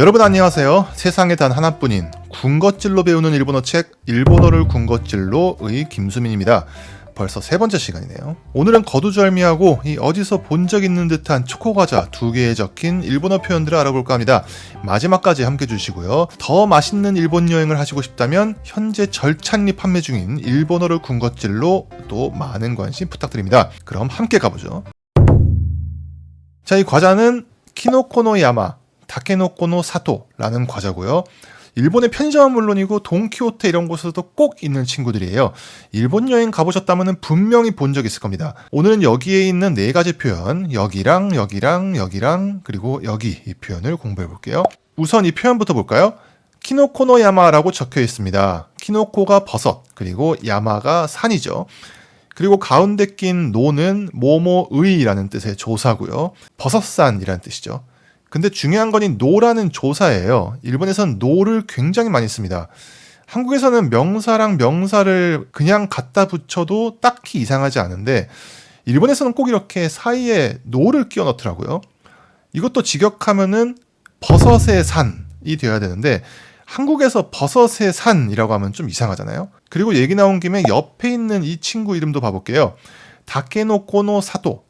여러분 안녕하세요. 세상에 단 하나뿐인 군것질로 배우는 일본어 책 일본어를 군것질로의 김수민입니다. 벌써 세 번째 시간이네요. 오늘은 거두절미하고 이 어디서 본 적 있는 듯한 초코 과자 두 개에 적힌 일본어 표현들을 알아볼까 합니다. 마지막까지 함께 해주시고요. 더 맛있는 일본 여행을 하시고 싶다면 현재 절찬리 판매 중인 일본어를 군것질로 또 많은 관심 부탁드립니다. 그럼 함께 가보죠. 자, 이 과자는 키노코노 야마 타케노코 노 사토라는 과자고요. 일본의 편의점은 물론이고 돈키호테 이런 곳에서도 꼭 있는 친구들이에요. 일본 여행 가보셨다면 분명히 본 적 있을 겁니다. 오늘은 여기에 있는 네 가지 표현, 여기랑 여기랑 여기랑 그리고 여기 이 표현을 공부해 볼게요. 우선 이 표현부터 볼까요? 키노코노 야마라고 적혀 있습니다. 키노코가 버섯, 그리고 야마가 산이죠. 그리고 가운데 낀 노는 모모의라는 뜻의 조사고요. 버섯산이라는 뜻이죠. 근데 중요한 건 이 노라는 조사예요. 일본에서는 노를 굉장히 많이 씁니다. 한국에서는 명사랑 명사를 그냥 갖다 붙여도 딱히 이상하지 않은데 일본에서는 꼭 이렇게 사이에 노를 끼워 넣더라고요. 이것도 직역하면은 버섯의 산이 되어야 되는데 한국에서 버섯의 산이라고 하면 좀 이상하잖아요. 그리고 얘기 나온 김에 옆에 있는 이 친구 이름도 봐볼게요. 다케노코노 사도.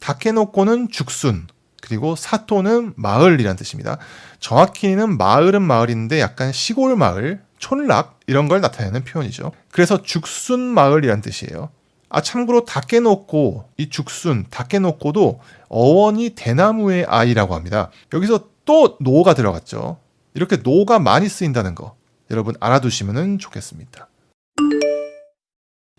다케노코는 죽순. 그리고 사토는 마을이란 뜻입니다. 정확히는 마을은 마을인데 약간 시골 마을, 촌락 이런 걸 나타내는 표현이죠. 그래서 죽순 마을이란 뜻이에요. 아 참고로 다케노코 이 죽순 다케노코도 어원이 대나무의 아이라고 합니다. 여기서 또 노가 들어갔죠. 이렇게 노가 많이 쓰인다는 거 여러분 알아두시면 좋겠습니다.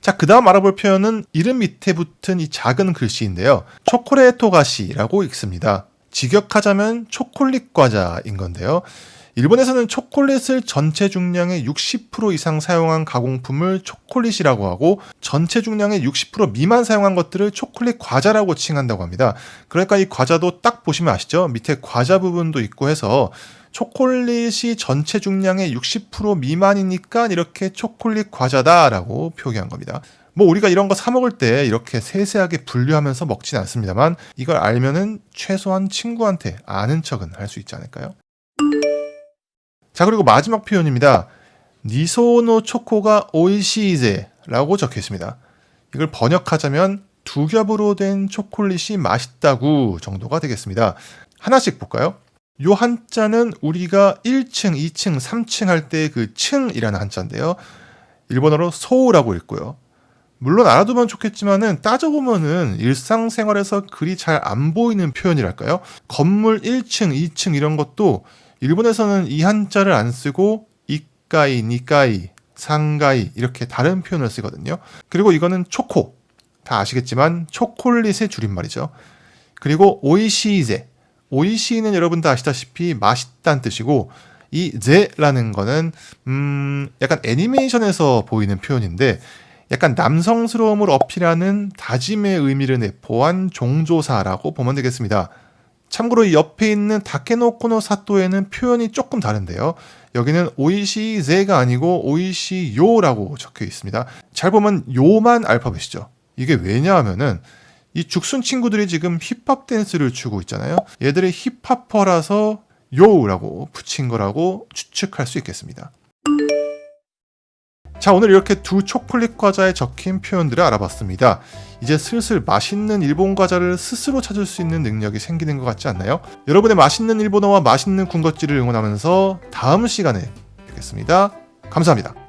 자, 그 다음 알아볼 표현은 이름 밑에 붙은 이 작은 글씨인데요. 초콜레토 가시라고 읽습니다. 직역하자면 초콜릿 과자인 건데요. 일본에서는 초콜릿을 전체 중량의 60% 이상 사용한 가공품을 초콜릿이라고 하고 전체 중량의 60% 미만 사용한 것들을 초콜릿 과자라고 칭한다고 합니다. 그러니까 이 과자도 딱 보시면 아시죠? 밑에 과자 부분도 있고 해서 초콜릿이 전체 중량의 60% 미만이니까 이렇게 초콜릿 과자다라고 표기한 겁니다. 뭐 우리가 이런 거 사 먹을 때 이렇게 세세하게 분류하면서 먹진 않습니다만 이걸 알면은 최소한 친구한테 아는 척은 할 수 있지 않을까요? 자 그리고 마지막 표현입니다. 니소노 초코가 오이시이제라고 적혀 있습니다. 이걸 번역하자면 두 겹으로 된 초콜릿이 맛있다고 정도가 되겠습니다. 하나씩 볼까요? 요 한자는 우리가 1층, 2층, 3층 할 때 그 층이라는 한자인데요. 일본어로 소우라고 읽고요. 물론 알아두면 좋겠지만은 따져보면은 일상생활에서 그리 잘 안 보이는 표현이랄까요? 건물 1층, 2층 이런 것도 일본에서는 이 한자를 안 쓰고 이까이, 니까이, 상가이 이렇게 다른 표현을 쓰거든요. 그리고 이거는 초코. 다 아시겠지만 초콜릿의 줄임말이죠. 그리고 오이시이제. 오이시는 여러분 다 아시다시피 맛있다는 뜻이고 이 제라는 거는 음 약간 애니메이션에서 보이는 표현인데 약간 남성스러움을 어필하는 다짐의 의미를 내포한 종조사라고 보면 되겠습니다. 참고로 이 옆에 있는 다케노코노 사토에는 표현이 조금 다른데요. 여기는 오이시제가 아니고 오이시요라고 적혀 있습니다. 잘 보면 요만 알파벳이죠. 이게 왜냐하면은 이 죽순 친구들이 지금 힙합 댄스를 추고 있잖아요. 얘들이 힙합퍼라서 요라고 붙인 거라고 추측할 수 있겠습니다. 자, 오늘 이렇게 두 초콜릿 과자에 적힌 표현들을 알아봤습니다. 이제 슬슬 맛있는 일본 과자를 스스로 찾을 수 있는 능력이 생기는 것 같지 않나요? 여러분의 맛있는 일본어와 맛있는 군것질을 응원하면서 다음 시간에 뵙겠습니다. 감사합니다.